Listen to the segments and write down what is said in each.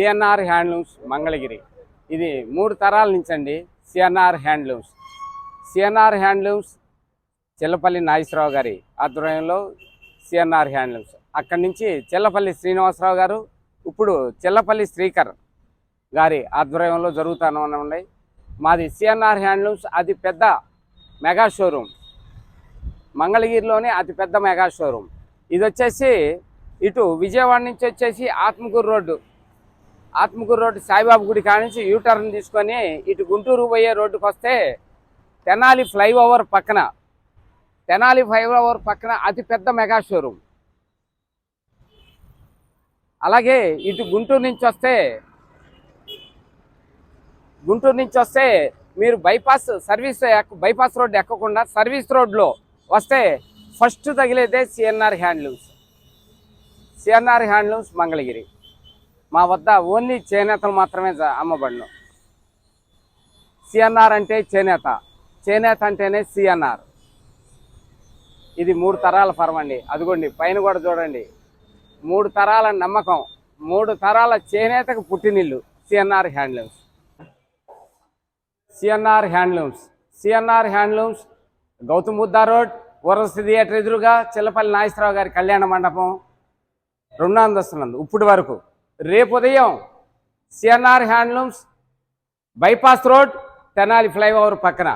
CNR handlooms Mangalagiri ఇది మూడు తరాల నుంచి అండి CNR handlooms CNR handlooms Chellapalli Nageswararao గారి ఆధ్వర్యంలో సిఎన్ఆర్ హ్యాండ్లూమ్స్ అక్కడి నుంచి చెల్లపల్లి శ్రీనివాసరావు గారు ఇప్పుడు చెల్లపల్లి శ్రీకర్ గారి ఆధ్వర్యంలో జరుగుతాను ఉన్నాయి మాది సిఎన్ఆర్ హ్యాండ్లూమ్స్ అతి పెద్ద మెగా షోరూమ్. మంగళగిరిలోనే అతి పెద్ద మెగా షోరూమ్. ఇది వచ్చేసి ఇటు విజయవాడ నుంచి వచ్చేసి ఆత్మకూరు రోడ్డు. ఆత్మకూరు రోడ్డు సాయిబాబు గుడి కాడ నుంచి యూటర్న్ తీసుకొని ఇటు గుంటూరు పోయే రోడ్డుకి వస్తే తెనాలి ఫ్లైఓవర్ పక్కన తెనాలి ఫ్లైఓవర్ పక్కన అతిపెద్ద మెగా షోరూమ్. అలాగే ఇటు గుంటూరు నుంచి వస్తే గుంటూరు నుంచి వస్తే మీరు బైపాస్ సర్వీస్ బైపాస్ రోడ్ ఎక్కకుండా సర్వీస్ రోడ్లో వస్తే first తగిలేదే CNR handlooms. CNR handlooms Mangalagiri. మా వద్ద ఓన్లీ చేనేతలు మాత్రమే జ- అమ్మబడును. సిఎన్ఆర్ అంటే చేనేత. చేనేత అంటేనే సిఎన్ఆర్ ఇది మూడు తరాల ఫరం అండి. అదిగోండి పైన కూడా చూడండి. మూడు తరాల నమ్మకం మూడు తరాల చేనేతకు పుట్టినిల్లు CNR handlooms. CNR handlooms. CNR handlooms Gautam Buddha road వరస్తి theatre ఎదురుగా చిల్లపల్లి నాగేశ్వరరావు గారి కళ్యాణ మండపం రెండో అంతస్తునందు ఇప్పుడు వరకు. రేపు ఉదయం CNR handlooms bypass road Tenali flyover పక్కన.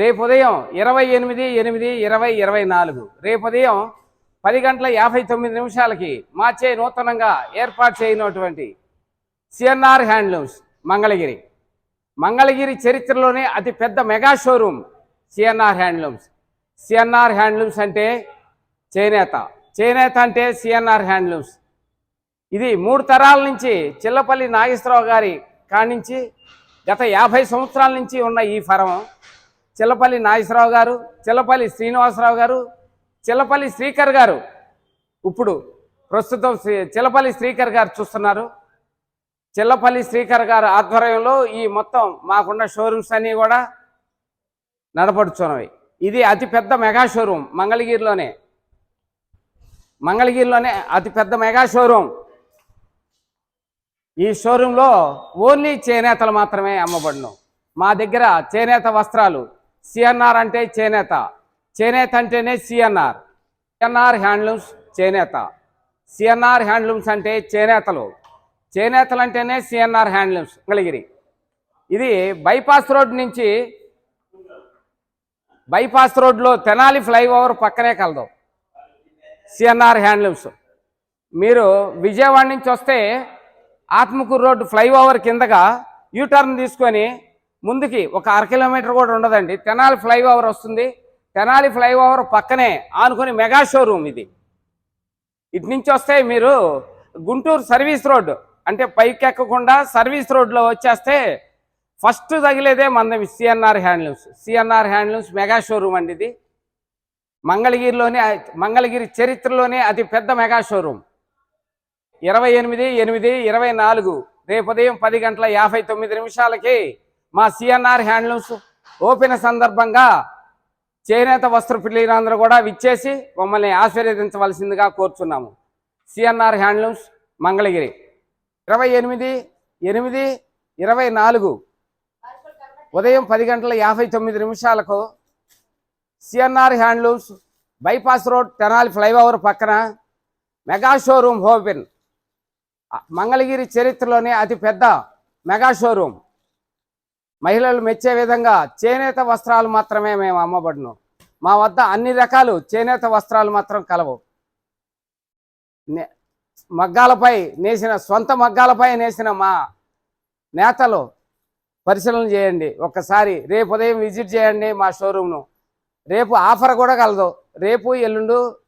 రేపు ఉదయం ఇరవై ఎనిమిది ఎనిమిది ఇరవై ఇరవై నాలుగు. రేపు ఉదయం పది గంటల యాభై తొమ్మిది నిమిషాలకి మార్చే నూతనంగా ఏర్పాటు చేయనటువంటి సిఎన్ఆర్ హ్యాండ్లూమ్స్ మంగళగిరి. మంగళగిరి చరిత్రలోనే అతి పెద్ద mega showroom CNR handlooms. CNR handlooms అంటే చేనేత. చేనేత అంటే సిఎన్ఆర్ హ్యాండ్లూమ్స్. ఇది మూడు తరాల నుంచి చిల్లపల్లి నాగేశ్వరరావు గారి కానించి గత యాభై సంవత్సరాల నుంచి ఉన్న ఈ ఫరం చిల్లపల్లి నాగేశ్వరరావు గారు చిల్లపల్లి శ్రీనివాసరావు గారు చిల్లపల్లి శ్రీకర్ గారు ఇప్పుడు ప్రస్తుతం శ్రీ- చిల్లపల్లి శ్రీకర్ గారు చూస్తున్నారు. చిల్లపల్లి శ్రీకర్ గారు ఆధ్వర్యంలో ఈ మొత్తం మాకున్న షోరూమ్స్ అన్నీ కూడా నడపడుచున్నవి. ఇది అతిపెద్ద మెగా షోరూమ్ మంగళగిరిలోనే. మంగళగిరిలోనే అతిపెద్ద మెగా షోరూమ్. ఈ షోరూంలో ఓన్లీ చేనేతలు మాత్రమే అమ్మబడును. మా దగ్గర చేనేత వస్త్రాలు సిఎన్ఆర్ అంటే చేనేత చేనేత అంటేనే సిఎన్ఆర్. సిఎన్ఆర్ హ్యాండ్లూమ్స్ చేనేత. సిఎన్ఆర్ హ్యాండ్లూమ్స్ అంటే చేనేతలు. చేనేతలు అంటేనే సిఎన్ఆర్ హ్యాండ్లూమ్స్ మంగళగిరి. ఇది బైపాస్ రోడ్ నుంచి బైపాస్ రోడ్లో తెనాలి ఫ్లైఓవర్ పక్కనే కలదు. CNR handlooms. మీరు విజయవాడ నుంచి వస్తే ఆత్మకూరు రోడ్డు ఫ్లైఓవర్ కిందగా యూటర్న్ తీసుకొని ముందుకి ఒక అర కిలోమీటర్ కూడా ఉండదండి. తెనాలి ఫ్లైఓవర్ వస్తుంది. తెనాలి ఫ్లైఓవర్ పక్కనే ఆనుకొని మెగా షోరూమ్ ఇది. ఇటు నుంచి వస్తే మీరు గుంటూరు సర్వీస్ రోడ్ అంటే పైకి ఎక్కకుండా సర్వీస్ రోడ్లో వచ్చేస్తే ఫస్ట్ తగిలేదే మన CNR handlooms. CNR handlooms mega showroom అండి ఇది. మంగళగిరిలోనే మంగళగిరి చరిత్రలోనే అతి పెద్ద మెగా షోరూమ్. ఇరవై ఎనిమిది ఎనిమిది ఇరవై నాలుగు. రేపు ఉదయం పది గంటల యాభై తొమ్మిది నిమిషాలకి మా సిఎన్ఆర్ హ్యాండ్లూమ్స్ ఓపెన్ సందర్భంగా చేనేత వస్త్ర పిల్లలందరూ కూడా విచ్చేసి మమ్మల్ని ఆశీర్వదించవలసిందిగా కోరుచున్నాము. CNR handlooms Mangalagiri. ఇరవై ఎనిమిది ఎనిమిది ఇరవై నాలుగు. ఉదయం పది గంటల యాభై తొమ్మిది నిమిషాలకు CNR handlooms bypass road Tenali flyover పక్కన మెగా షోరూమ్ ఓపెన్. మంగళగిరి చరిత్రలోనే అతి పెద్ద మెగా షోరూమ్ మహిళలు మెచ్చే విధంగా చేనేత వస్త్రాలు మాత్రమే మేము అమ్మబడును. మా వద్ద అన్ని రకాలు చేనేత వస్త్రాలు మాత్రం కలవు. నే- మగ్గాలపై నేసిన సొంత మగ్గాలపై నేసిన మా నేతలు పరిశీలన చేయండి. ఒక్కసారి రేపు ఉదయం విజిట్ చేయండి మా షోరూమ్ను. రేపు ఆఫర్ కూడా కలదు. రేపు ఎల్లుండు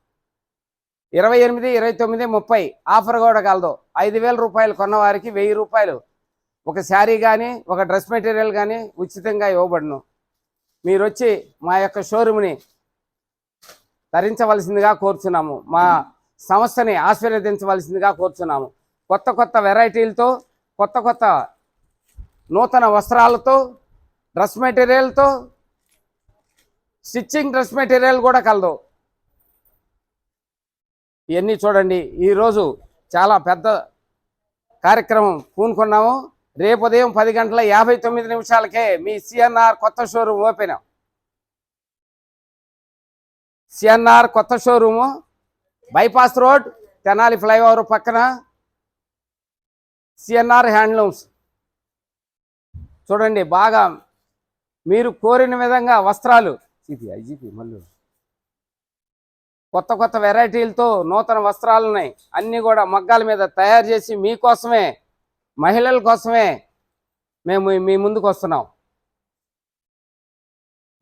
ఇరవై ఎనిమిది ఇరవై తొమ్మిది ముప్పై ఆఫర్ కూడా కలదు. ఐదు వేల రూపాయలు కొన్నవారికి వెయ్యి రూపాయలు. ఒక శారీ కానీ ఒక డ్రెస్ మెటీరియల్ కానీ ఉచితంగా ఇవ్వబడును. మీరు వచ్చి మా యొక్క షోరూమ్ని ధరించవలసిందిగా కోరుచున్నాము. మా సంస్థని ఆశీర్వదించవలసిందిగా కోరుచున్నాము. కొత్త కొత్త వెరైటీలతో కొత్త కొత్త నూతన వస్త్రాలతో డ్రెస్ మెటీరియల్తో స్టిచ్చింగ్ డ్రెస్ మెటీరియల్ కూడా కలదు. ఇవన్నీ చూడండి. ఈరోజు చాలా పెద్ద కార్యక్రమం పూనుకున్నాము. రేపు ఉదయం పది గంటల యాభై తొమ్మిది నిమిషాలకే మీ సిఎన్ఆర్ కొత్త షోరూమ్ ఓపెన్. సిఎన్ఆర్ కొత్త showroom. Bypass road Tenali flyover పక్కన. CNR handlooms. చూడండి బాగా మీరు కోరిన విధంగా వస్త్రాలు. ఇది ఐజీపీ మళ్ళీ. కొత్త కొత్త వెరైటీలతో నూతన వస్త్రాలు ఉన్నాయి అన్నీ కూడా మగ్గాల మీద తయారు చేసి మీకోసమే మహిళల కోసమే మేము మీ ముందుకు వస్తున్నాం.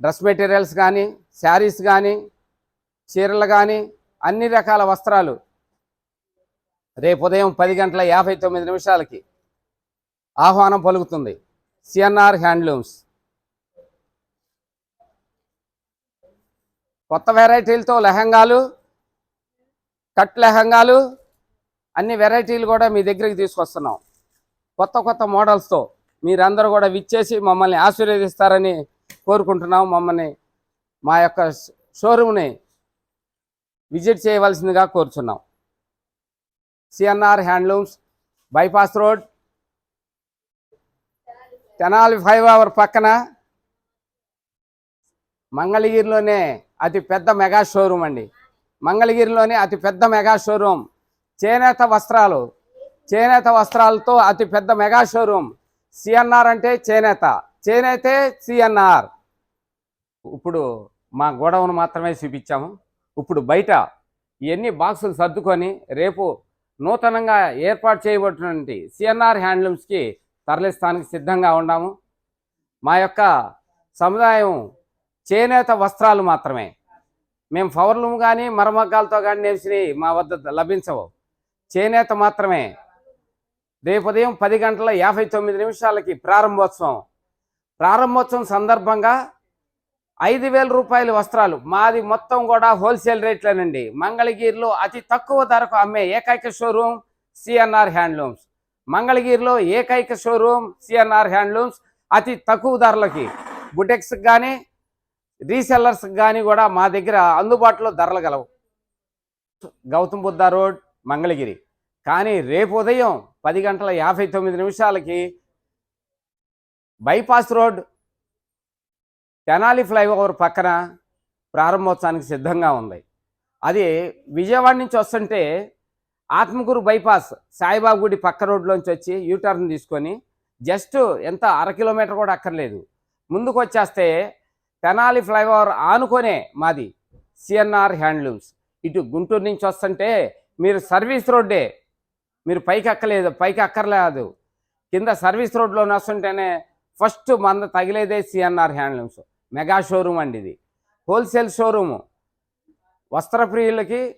డ్రెస్ మెటీరియల్స్ కానీ శారీస్ కానీ చీరలు కానీ అన్ని రకాల వస్త్రాలు రేపు ఉదయం పది గంటల యాభై తొమ్మిది నిమిషాలకి ఆహ్వానం పలుకుతుంది. CNR handlooms. కొత్త వెరైటీలతో లెహంగాలు కట్ లెహంగాలు అన్ని వెరైటీలు కూడా మీ దగ్గరికి తీసుకొస్తున్నాం. కొత్త కొత్త మోడల్స్తో మీరందరూ కూడా విచ్చేసి మమ్మల్ని ఆశీర్వదిస్తారని కోరుకుంటున్నాం. మమ్మల్ని మా యొక్క షోరూమ్ని విజిట్ చేయవలసిందిగా కోరుచున్నాం. CNR handlooms bypass road Tenali flyover పక్కన మంగళగిరిలోనే అతి పెద్ద మెగా షోరూమ్ అండి. మంగళగిరిలోని అతి పెద్ద మెగా షోరూమ్. చేనేత వస్త్రాలు చేనేత వస్త్రాలతో అతి పెద్ద మెగా షోరూమ్. సిఎన్ఆర్ అంటే చేనేత. చేనేతే సిఎన్ఆర్. ఇప్పుడు మా గోడౌన్ మాత్రమే చూపించాము. ఇప్పుడు బయట ఇవన్నీ బాక్సులు సర్దుకొని రేపు నూతనంగా ఏర్పాటు చేయబడినటువంటి సిఎన్ఆర్ హ్యాండ్లూమ్స్కి తరలిస్తానికి సిద్ధంగా ఉన్నాము. మా యొక్క సముదాయం చేనేత వస్త్రాలు మాత్రమే. మేము పవర్లూమ్ కానీ మరమగ్గాలతో కానీ నేసినవి మా వద్ద లభించవు. చేనేత మాత్రమే. రేపు ఉదయం పది గంటల యాభై తొమ్మిది నిమిషాలకి ప్రారంభోత్సవం. ప్రారంభోత్సవం సందర్భంగా ఐదు వేల రూపాయల వస్త్రాలు మాది మొత్తం కూడా హోల్సేల్ రేట్లేనండి. మంగళగిరిలో అతి తక్కువ ధరకు అమ్మే ఏకైక షోరూమ్ సిఎన్ఆర్ హ్యాండ్లూమ్స్. మంగళగిరిలో ఏకైక షోరూమ్ సిఎన్ఆర్ హ్యాండ్లూమ్స్ అతి తక్కువ ధరలకి. బుటెక్స్కి కానీ రీసెల్లర్స్ కానీ కూడా మా దగ్గర అందుబాటులో ధరలు గలవు. గౌతమ్ బుద్ధ రోడ్ మంగళగిరి. కానీ రేపు ఉదయం పది గంటల యాభై తొమ్మిది నిమిషాలకి బైపాస్ రోడ్ తెనాలి ఫ్లైఓవర్ పక్కన ప్రారంభోత్సవానికి సిద్ధంగా ఉంది. అది విజయవాడ నుంచి వస్తుంటే ఆత్మకూరు బైపాస్ సాయిబాబు గుడి పక్క రోడ్లోంచి వచ్చి యూటర్న్ తీసుకొని జస్ట్ ఎంత అర కిలోమీటర్ కూడా అక్కర్లేదు. ముందుకు వచ్చేస్తే తెనాలి ఫ్లైఓవర్ ఆనుకొనే మాది సిఎన్ఆర్ హ్యాండ్లూమ్స్. ఇటు గుంటూరు నుంచి వస్తుంటే మీరు సర్వీస్ రోడ్డే. మీరు పైకి ఎక్కలేదు పైకి ఎక్కర్లేదు కింద సర్వీస్ రోడ్లో వస్తుంటేనే ఫస్ట్ మంద తగిలేదే సిఎన్ఆర్ హ్యాండ్లూమ్స్. మెగా షోరూమ్ అండి ఇది. Wholesale showroom. వస్త్ర ప్రియులకి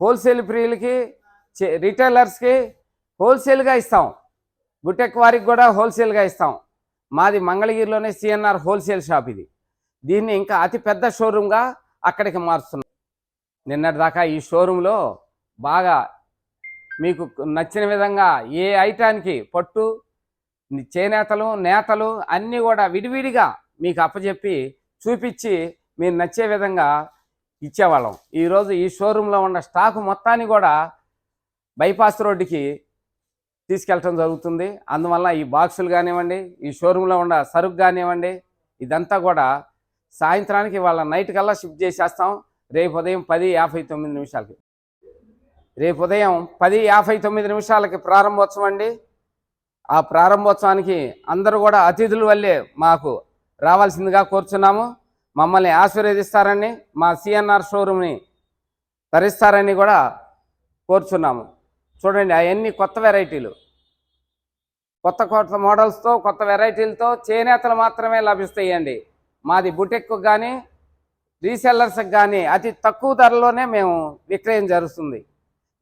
హోల్సేల్ ప్రియులకి చే- రిటైలర్స్కి హోల్సేల్గా ఇస్తాం. బుటెక్ వారికి కూడా హోల్సేల్గా ఇస్తాం. మాది మంగళగిరిలోనే సిఎన్ఆర్ హోల్సేల్ షాప్ ఇది. దీన్ని ఇంకా అతి పెద్ద షోరూమ్గా అక్కడికి మారుస్తున్నాం. నిన్నటిదాకా ఈ షోరూంలో బాగా మీకు నచ్చిన విధంగా ఏ ఐటానికి పట్టు చేనేతలు నేతలు అన్నీ కూడా విడివిడిగా మీకు అప్పచెప్పి చూపించి మీరు నచ్చే విధంగా ఇచ్చేవాళ్ళం. ఈరోజు ఈ షోరూంలో ఉన్న స్టాక్ మొత్తాన్ని కూడా బైపాస్ రోడ్డుకి తీసుకెళ్ళటం జరుగుతుంది. అందువల్ల ఈ బాక్సులు కానివ్వండి ఈ షోరూంలో ఉన్న సరుకు కానివ్వండి ఇదంతా కూడా సాయంత్రానికి వాళ్ళ నైట్ కల్లా షిఫ్ట్ చేసేస్తాం. రేపు ఉదయం పది యాభై తొమ్మిది నిమిషాలకి. రేపు ఉదయం పది యాభై తొమ్మిది నిమిషాలకి ప్రారంభోత్సవం అండి. ఆ ప్రారంభోత్సవానికి అందరూ కూడా అతిథుల వల్లే మాకు రావాల్సిందిగా కోరుచున్నాము. మమ్మల్ని ఆశీర్వదిస్తారని మా సిఎన్ఆర్ షోరూమ్ని తరిస్తారని కూడా కోరుచున్నాము. చూడండి అవన్నీ కొత్త వెరైటీలు. కొత్త కొత్త మోడల్స్తో కొత్త వెరైటీలతో చేనేతలు మాత్రమే లభిస్తాయండి. మాది బుటెక్కు కానీ రీసెల్లర్స్కి కానీ అతి తక్కువ ధరలోనే మేము విక్రయం జరుగుతుంది.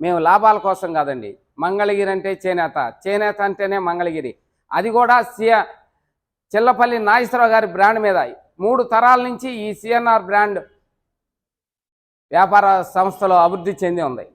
మేము లాభాల కోసం కాదండి. మంగళగిరి అంటే చేనేత. చేనేత అంటేనే మంగళగిరి. అది కూడా సియ చిల్లపల్లి నాగేశ్వరరావు గారి బ్రాండ్ మీద. మూడు తరాల నుంచి ఈ సిఎన్ఆర్ బ్రాండ్ వ్యాపార సంస్థలో అభివృద్ధి చెంది ఉంది.